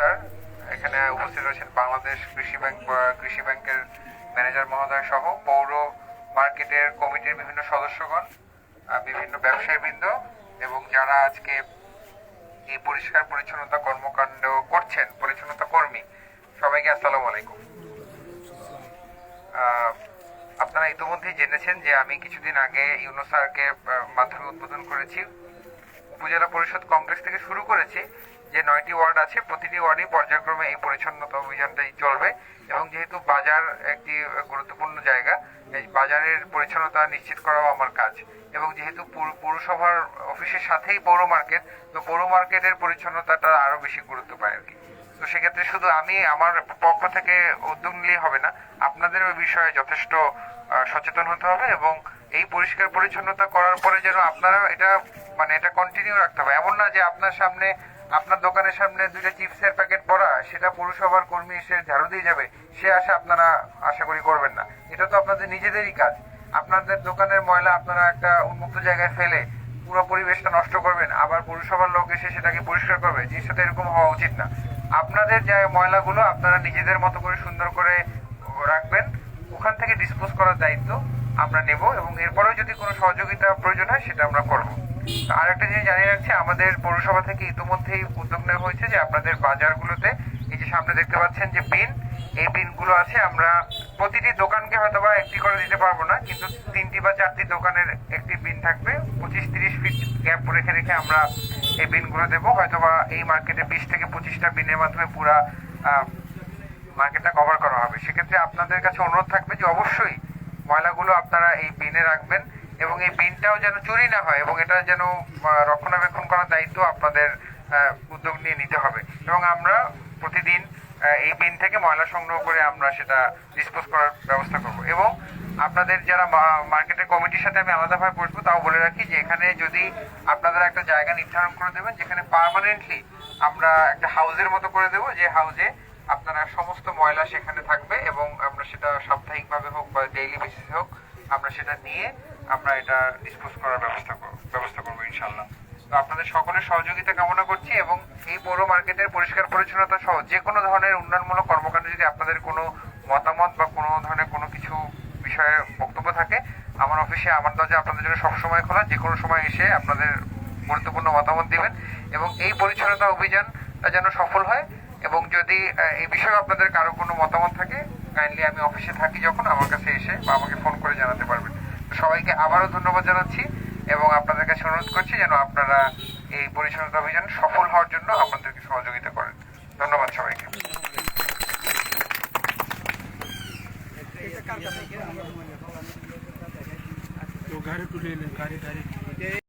Sir এখানে উপস্থিত রয়েছেন বাংলাদেশ কৃষি ব্যাংক কৃষি ব্যাংকের ম্যানেজার মহোদয় সহ পৌর মার্কেটের কমিটির বিভিন্ন সদস্যগণ বিভিন্ন ব্যবসায়ীবৃন্দ এবং যারা আজকে এই পরিষ্কার পরিচ্ছন্নতা কর্মকাণ্ড করছেন পরিচ্ছন্নতা কর্মী। সবাইকে আসসালামু আলাইকুম। আপনারা ইতিমধ্যেই জেনেছেন যে আমি কিছুদিন আগে ইউনো স্যারকে আহ, মাধ্যমে উদ্বোধন করেছি। উপজেলা পরিষদ কংগ্রেস থেকে শুরু করেছি। যে নয়টি ওয়ার্ড আছে, প্রতিটি ওয়ার্ডেই পর্যায়ক্রমে এই পরিচ্ছন্নতা অভিযানটাই চলবে। এবং যেহেতু বাজার একটি গুরুত্বপূর্ণ জায়গা, এই বাজারের পরিচ্ছন্নতা নিশ্চিত করাও আমার কাজ। এবং যেহেতু পৌরসভার অফিসের সাথেই পৌর মার্কেট, তো পৌর মার্কেটের পরিচ্ছন্নতাটা আরও বেশি গুরুত্ব পায় আর কি। তো সেক্ষেত্রে শুধু আমি, আমার পক্ষ থেকে উদ্যোগ নিলেই হবে না, আপনাদের ওই বিষয়ে যথেষ্ট সচেতন হতে হবে এবং এই পরিষ্কার পরিচ্ছন্নতা করার পরে যেন আপনারা এটা মানে এটা কন্টিনিউ রাখতে হবে। এমন না যে আপনার সামনে আপনার দোকানের সামনে দুইটা চিপসের প্যাকেট পড়া সেটা পৌরসভার কর্মী এসে ঝাড়ু দিয়ে যাবে, সে আশা আপনারা আশা করি করবেন না। এটা তো আপনাদের নিজেদেরই কাজ। আপনাদের দোকানের ময়লা আপনারা একটা উন্মুক্ত জায়গায় ফেলে পুরো পরিবেশটা নষ্ট করবেন, আবার পৌরসভার লোক এসে সেটাকে পরিষ্কার করবে জিনিসটা তো এরকম হওয়া উচিত না। আপনাদের যে ময়লাগুলো আপনারা নিজেদের মতো করে সুন্দর করে রাখবেন, ওখান থেকে ডিসপোজ করার দায়িত্ব আমরা নেব এবং এরপরেও যদি কোনো সহযোগিতা প্রয়োজন হয়, সেটা আমরা করব। আর একটা জিনিস জানিয়ে রাখছি, আমাদের পৌরসভা থেকে ইতিমধ্যেই উদ্যোগ নেওয়া হয়েছে যে আপনাদের বাজারগুলোতে এই যে সামনে দেখতে পাচ্ছেন যে বিন, এই বিনগুলো আছে, আমরা প্রতিটি দোকানকে হয়তো বা একটি করে দিতে পারব না, কিন্তু তিনটি বা চারটি দোকানের একটি বিন থাকবে। পঁচিশ তিরিশ ফিট গ্যাপ রেখে রেখে আমরা এই বিনগুলো দেবো। হয়তো বা এই মার্কেটে বিশ থেকে পঁচিশটা বিনের মাধ্যমে পুরা মার্কেটটা কভার করা হবে। সেক্ষেত্রে আপনাদের কাছে অনুরোধ থাকবে যে অবশ্যই ময়লাগুলো আপনারা এই বিনে রাখবেন। এবং এই বিনটাও যেন চুরি না হয় এবং এটা যেন রক্ষণাবেক্ষণ করার দায়িত্ব আপনাদের উদ্যোগ নিয়ে নিতে হবে। এবং আমরা প্রতিদিন এই বিন থেকে ময়লা সংগ্রহ করে আমরা সেটা ডিসপোজ করার ব্যবস্থা করব। এবং আপনাদের যারা মার্কেটের কমিটির সাথে আমি আলাদাভাবে বসবো, তাও বলে রাখি যে এখানে যদি আপনারা একটা জায়গা নির্ধারণ করে দেবেন, যেখানে পার্মানেন্টলি আমরা একটা হাউজের মতো করে দেবো, যে হাউজে আপনারা সমস্ত ময়লা সেখানে থাকবে এবং আমরা সেটা সাপ্তাহিকভাবে হোক বা ডেইলি বেসিসে হোক, আমরা সেটা নিয়ে আমরা এটা ডিসপোজ করার ব্যবস্থা ব্যবস্থা করব ইনশাল্লাহ তো আপনাদের সকলের সহযোগিতা কামনা করছি এবং এই পৌর মার্কেটের পরিষ্কার পরিচ্ছন্নতা সহ যে কোনো ধরনের উন্নয়নমূলক কর্মকাণ্ডে যদি আপনাদের কোনো মতামত বা কোনো ধরনের কোনো কিছু বিষয়ে বক্তব্য থাকে, আমার অফিসে, আমার দরজা আপনাদের জন্য সবসময় খোলা, যে কোনো সময় এসে আপনাদের গুরুত্বপূর্ণ মতামত দিবেন এবং এই পরিচ্ছন্নতা অভিযান যেন সফল হয় এবং যদি এই বিষয়ে আপনাদের কারও কোনো মতামত থাকে কাইন্ডলি আমি অফিসে থাকি যখন, আমার কাছে এসে বা আমাকে ফোন করে জানাতে পারবেন। সবাইকে আবারও ধন্যবাদ জানাচ্ছি এবং আপনাদের কাছে অনুরোধ করছি যেন আপনারা এই পরিচ্ছন্নতা অভিযান সফল হওয়ার জন্য আপনাদেরকে সহযোগিতা করেন। ধন্যবাদ সবাইকে।